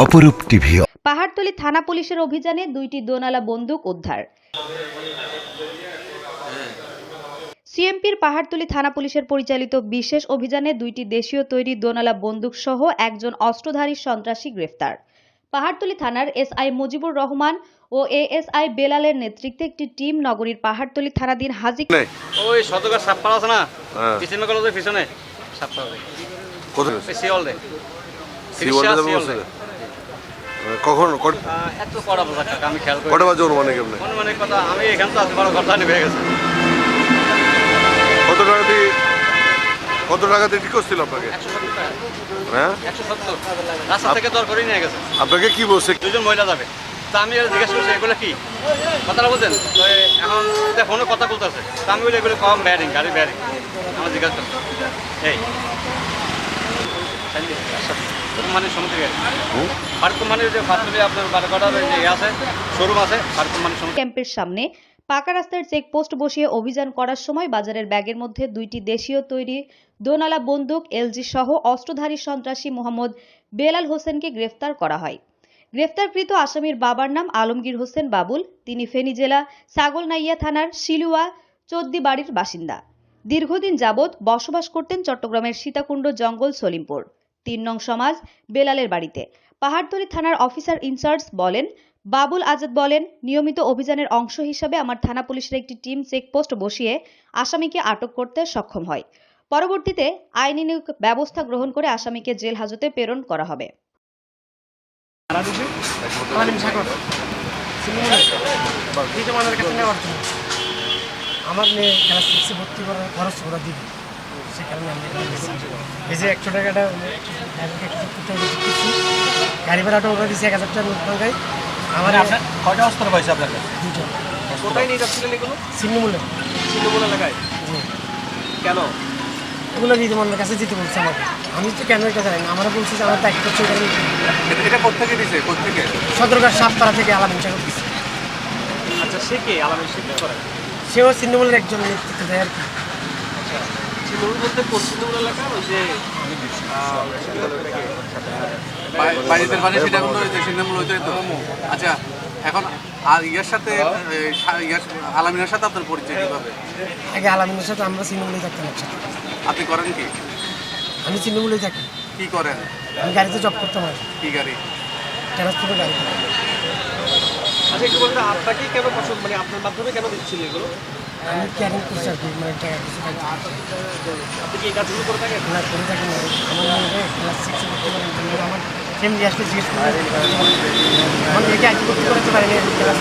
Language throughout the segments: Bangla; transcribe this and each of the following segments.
অপরূপ টিভি। পাহাড়তলী থানা পুলিশের অভিযানে দুইটি দোনালা বন্দুক উদ্ধার। সিএমপির পাহাড়তলী থানা পুলিশের পরিচালিত বিশেষ অভিযানে দুইটি দেশীয় তৈরি দোনালা বন্দুক সহ একজন অস্ত্রধারী সন্ত্রাসী গ্রেফতার। পাহাড়তলী থানার এসআই মুজিবুর রহমান ও এএসআই বেলালের নেতৃত্বে একটি টিম নগরীর পাহাড়তলী থানাধীন হাজি ওই সদকার সাপ্পার আছে না? হ্যাঁ। পিছনে কলেজের পিছনে। সাপ্পার কোথায়? সিওল দে যাব বলছে কখন? এত কাকা আমি খেয়াল করি কটা বাজে অনুমানিক এমনি মনে কথা আমি এখান তো আসতে পারো কথা নিয়ে গেছে। কত টাকা দিয়ে কত টাকা দিয়ে ঠিক করছিল আপনাকে? হ্যাঁ? রাস্তা থেকে দর নিয়ে গেছে। আপনাকে কি বলছে? দুজন মহিলা যাবে। তা আমি জিজ্ঞেস করছি এগুলো কি? কথাটা বলছেন তো এখন ফোনে কথা বলতেছে। তা আমি বলি এগুলো কম ব্যারিং গাড়ি ব্যারিং আমার জিজ্ঞাসা করছি এই মানে সমুদ্র গাড়ি ফারুক যে ফার্স্টলি আপনার বারোকটার যে ইয়ে আছে শোরুম আছে ফারুক কোম্পানির সমুদ্র ক্যাম্পের সামনে পাকা রাস্তার চেকপোস্ট বসিয়ে অভিযান করার সময় বাজারের ব্যাগের মধ্যে দুইটি দেশীয় তৈরি দোনালা বন্দুক এলজি সহ অস্ত্রধারী সন্ত্রাসী মোহাম্মদ বেলাল হোসেনকে গ্রেফতার করা হয়। গ্রেফতারকৃত আসামির বাবার নাম আলমগীর হোসেন বাবুল তিনি ফেনী জেলা ছাগলনাইয়া থানার শিলুয়া চোদ্দি বাড়ির বাসিন্দা। দীর্ঘদিন যাবৎ বসবাস করতেন চট্টগ্রামের সীতাকুণ্ড জঙ্গল সলিমপুর। তিন নং সমাজ বেলালের বাড়িতে। পাহাড়তলী থানার অফিসার ইনচার্জ বলেন বাবুল আজাদ বলেন নিয়মিত অভিযানের অংশ হিসাবে আমার থানা পুলিশের একটি টিম চেকপোস্ট বসিয়ে আসামিকে আটক করতে সক্ষম হয়। পরবর্তীতে আইনি ব্যবস্থা গ্রহণ করে আসামিকে জেল হাজতে প্রেরণ করা হবে। আমার মেয়ে ক্লাস সিক্সে ভর্তি করার খরচ ওরা দিবে। সে কারণে আমি। এই যে একশো টাকাটা গাড়ি ভাড়াটা ওরা দিচ্ছে এক হাজার টাকা আমার আপনার কয়টা অস্ত্র পাইছে আপনার দুটো কোথায় নিয়ে যাচ্ছিলেন এগুলো? সিন্নিমূল্য শিল্পগুলো এলাকায়? কেন? এগুলো রিজমানের কাছে দিতে বলছে আমাকে। আমি তো কেন এটা জানি না। আমরা বলছি যে আমার দায়িত্ব হচ্ছে এখানে এটা কোথেকে দিছে? কোথেকে সদরকার সাতপাড়া থেকে আলামিন দিচ্ছে আচ্ছা সে কে? শিল্প করে সেও সিন্নিমূলের একজন নেতৃত্ব দেয় আর কি। শিল্পগুলো বলতে পশ্চিমবঙ্গ এলাকার ওই যে বাড়িতে বাড়ি সেটা কোনো সিনেমা হইতে তো। আচ্ছা এখন আর ইয়ার সাথে এ, সা- ইয়ার আলামিনের সাথে আপনার পরিচয় কীভাবে? আগে আলামিনের সাথে আমরা সিন্নিমূলেই থাকতাম একসাথে আপনি করেন কি? আমি চিন্নমূলেই থাকি। কি করেন? আমি গাড়িতে জব করতাম আর কি গাড়ি? ট্রান্সপোর্টের গাড়ি। আচ্ছা একটু বলতে আপনাকে কেন পছন্দ মানে আপনার মাধ্যমে কেন দিচ্ছিল এগুলো? আমি ক্যারিং করছি আর কি মানে টাকা কিছু করে থাকেন? না করে থাকি না। আমার মেয়ে ক্লাস সিক্সে করতে পারেন আমার ফ্যামিলি আসলে জিজ্ঞেস করে আমার মেয়েকে আগে করতে পারেনি ক্লাস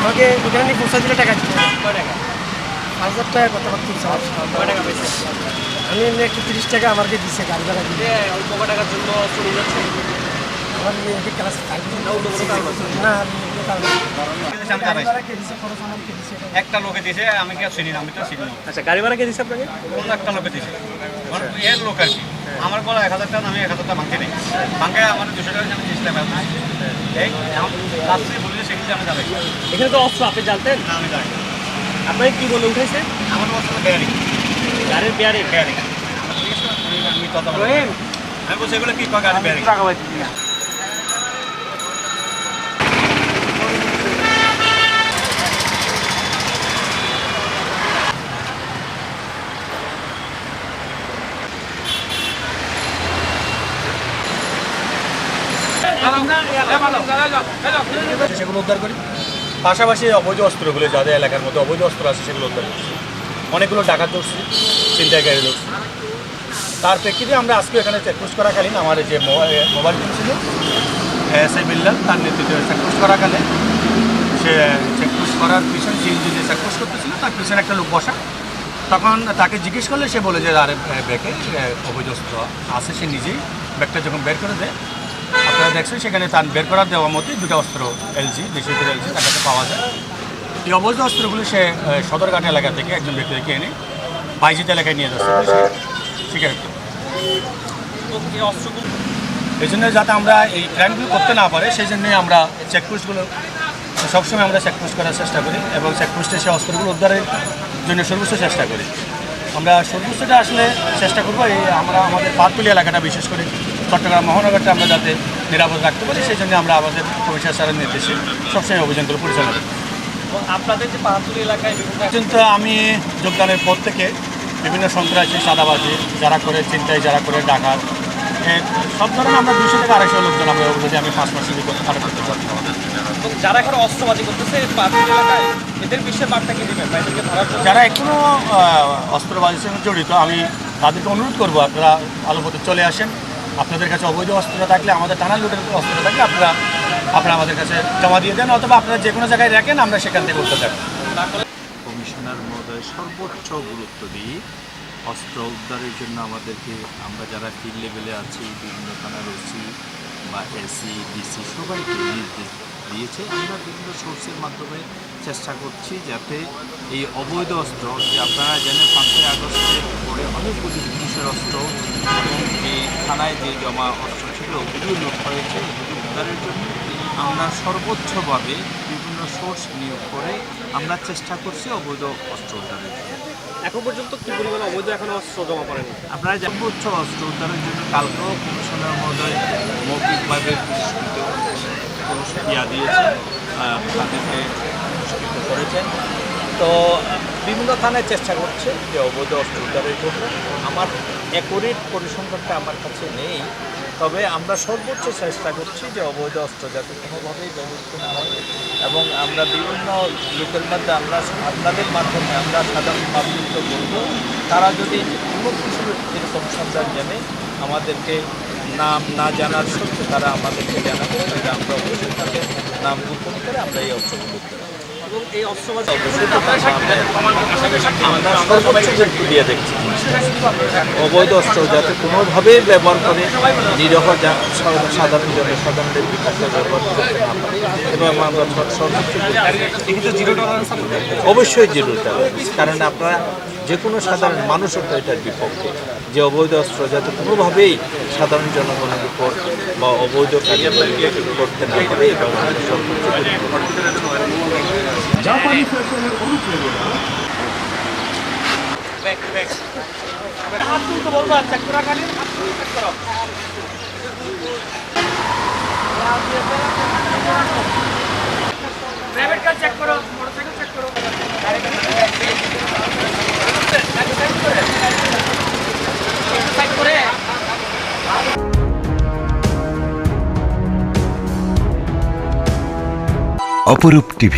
আমাকে ওখানে নিয়ে পৌঁছা দিলে টাকা দিতে টাকা? পাঁচ হাজার টাকা কথা। কয় টাকা পেয়েছে আমি এমনি একশো তিরিশ টাকা আমাকে দিচ্ছে গাড়ি ভাড়া দিয়ে। অল্প টাকার জন্য চলে যাচ্ছে। একটা লোকে দিয়েছে আমি কি আর চিনি না আমি তো চিনি আচ্ছা গাড়ি ভাড়া কে দিচ্ছে আপনাকে? অন্য একটা লোকে দিয়েছে মানে এর লোক আর কি। আমার বলা এক হাজার টাকা আমি এক হাজার টাকা ভাঙতে নেই। ভাঙে আমার দুশো টাকা আমি চেষ্টা করব এই এখন রাত্রি বলি সেক্ষেত্রে আমি যাবে। এখানে তো অস্ত্র আপনি জানতেন? না আমি যাই আপনাকে কি বলে উঠেছে? আমার বছর বেয়ারিং গাড়ির পেয়ারে বেয়ারিং আমি তত আমি বলছি এগুলো কি গাড়ি বেয়ারিং সেগুলো উদ্ধার করি। পাশাপাশি অবৈধ অস্ত্রগুলো, যাদের এলাকার মধ্যে অবৈধ অস্ত্র আছে, সেগুলো উদ্ধার করছি। অনেকগুলো ডাকাত ধরছি, ছিনতাইকারী ধরছি। তার প্রেক্ষিতে আমরা আজকে এখানে চেকপোস্ট করাকালীন আমার যে মোবাইল ফোন ছিল এস আই বিল্লাল, তার নেতৃত্বে চেকপোস্ট করাকালে সে চেকপোস্ট করার পিছনে যে যে চেকপোস্ট করতেছিল, তার পিছনে একটা লোক বসা। তখন তাকে জিজ্ঞেস করলে সে বলে যে, আরে ব্যাগে অবৈধ অস্ত্র আছে, সে নিজেই ব্যাগটা যখন বের করে দেয় দেখছেন সেখানে তান বের করার দেওয়ার মধ্যে দুটো অস্ত্র এলজি দেশীয় এলজি তার কাছে পাওয়া যায়। এই অবৈধ অস্ত্রগুলো সে সদরঘাট এলাকা থেকে একজন ব্যক্তি থেকে এনে বাইজিত এলাকায় নিয়ে যাচ্ছে সে স্বীকারোক্তি এই জন্য যাতে আমরা এই ক্রাইমগুলো করতে না পারে সেই জন্যই আমরা চেকপোস্টগুলো, সবসময় আমরা চেকপোস্ট করার চেষ্টা করি এবং চেকপোস্টে সে অস্ত্রগুলো উদ্ধারের জন্য সর্বোচ্চ চেষ্টা করি। আমরা সর্বোচ্চটা আসলে চেষ্টা করব, এই আমরা আমাদের পাতকুলি এলাকাটা বিশেষ করে চট্টগ্রাম মহানগরটা আমরা যাতে নিরাপদ রাখতে পারি সেই জন্য আমরা আমাদের কমিশনার স্যারের নির্দেশে সবসময় অভিযানগুলো পরিচালনা করি। আপনাদের যে পাহাড়তলি এলাকায় কিন্তু আমি যোগদানের পর থেকে বিভিন্ন সন্ত্রাসী সাদাবাজি যারা করে চিন্তায় যারা করে ডাকাত সব ধরনের আমরা দুশো থেকে আড়াইশো লোকজন আমরা দিয়ে আমি পাঁচ মাসের ভিতরে আটক করতে এবং যারা এখন অস্ত্রবাজি করতেছে এলাকায় এদের বিশ্বের বার্তা কি দিবেন? যারা এখনও অস্ত্রবাজির সঙ্গে জড়িত আমি তাদেরকে অনুরোধ করব আপনারা আলোপথে চলে আসেন। আপনাদের কাছে অবৈধ অস্ত্র থাকলে, আমাদের টানা লুটের অস্ত্র থাকলে আপনারা আপনারা আমাদের কাছে জমা দিয়ে দেন, অথবা আপনারা যে কোনো জায়গায় রাখেন, আমরা সেখান থেকে করতে থাকি কমিশনার মহোদয়, সর্বোচ্চ গুরুত্ব দিই অস্ত্র উদ্ধারের জন্য আমাদেরকে, আমরা যারা ফিল্ড লেভেলে আছি, বিভিন্ন থানার ওসি বা এসি, ডিসি, সবাইকে নির্দেশ দিয়েছে। আমরা বিভিন্ন সোর্সের মাধ্যমে চেষ্টা করছি যাতে এই অবৈধ অস্ত্র যে আপনারা জানেন পাঁচই আগস্টের পরে অনেকগুলি পুলিশের অস্ত্র এবং এই থানায় যে জমা অস্ত্র ছিল ওগুলিও লোক হয়েছে। উদ্ধারের জন্য আমরা সর্বোচ্চভাবে বিভিন্ন সোর্স নিয়োগ করে আমরা চেষ্টা করছি অবৈধ অস্ত্র উদ্ধারের জন্য। এখন পর্যন্ত কি পরিমাণ অবৈধ এখন অস্ত্র জমা পড়েনি? আপনারা সর্বোচ্চ অস্ত্র উদ্ধারের জন্য কালকেও কমিশনার মহোদয় মৌখিকভাবে ইয়া দিয়েছেন আহ, তাদেরকে পুরস্কৃত করেছেন। তো বিভিন্ন থানায় চেষ্টা করছে যে অবৈধ অস্ত্র উদ্ধারের জন্য। আমার অ্যাকুরেট পরিসংখ্যানটা আমার কাছে নেই তবে আমরা সর্বোচ্চ চেষ্টা করছি যে অবৈধ অস্ত্র যাতে কোনোভাবেই ব্যবহৃত না হয় এবং আমরা বিভিন্ন লোকের মধ্যে আমরা আপনাদের মাধ্যমে আমরা সাধারণ পাবলিককে বলব তারা যদি কোনো কিছু এরকম সন্ধান জানে আমাদেরকে নাম না জানার সত্ত্বে তারা আমাদেরকে জানাবে তাহলে আমরা অবশ্যই তাদের নাম গোপন করে আমরা এই অস্ত্রগুলো অবশ্যই আমরা সর্বোচ্চ গুরুত্ব দিয়ে দেখছি। অবৈধ অস্ত্র যাতে কোনোভাবেই ব্যবহার করে নিরহ সাধারণ জনসাধারণের বিপক্ষে ব্যবহার করতে না পারে। এবং আমরা সর- সর্বোচ্চ অবশ্যই জিরো টলারেন্স কারণ আপনারা যে কোনো সাধারণ মানুষও তো এটার বিপক্ষে। যে অবৈধ অস্ত্র যাতে কোনোভাবেই সাধারণ জনগণের উপর বা অবৈধ কার্যকরী করতে না পারে চেক করা। অপরূপ টিভি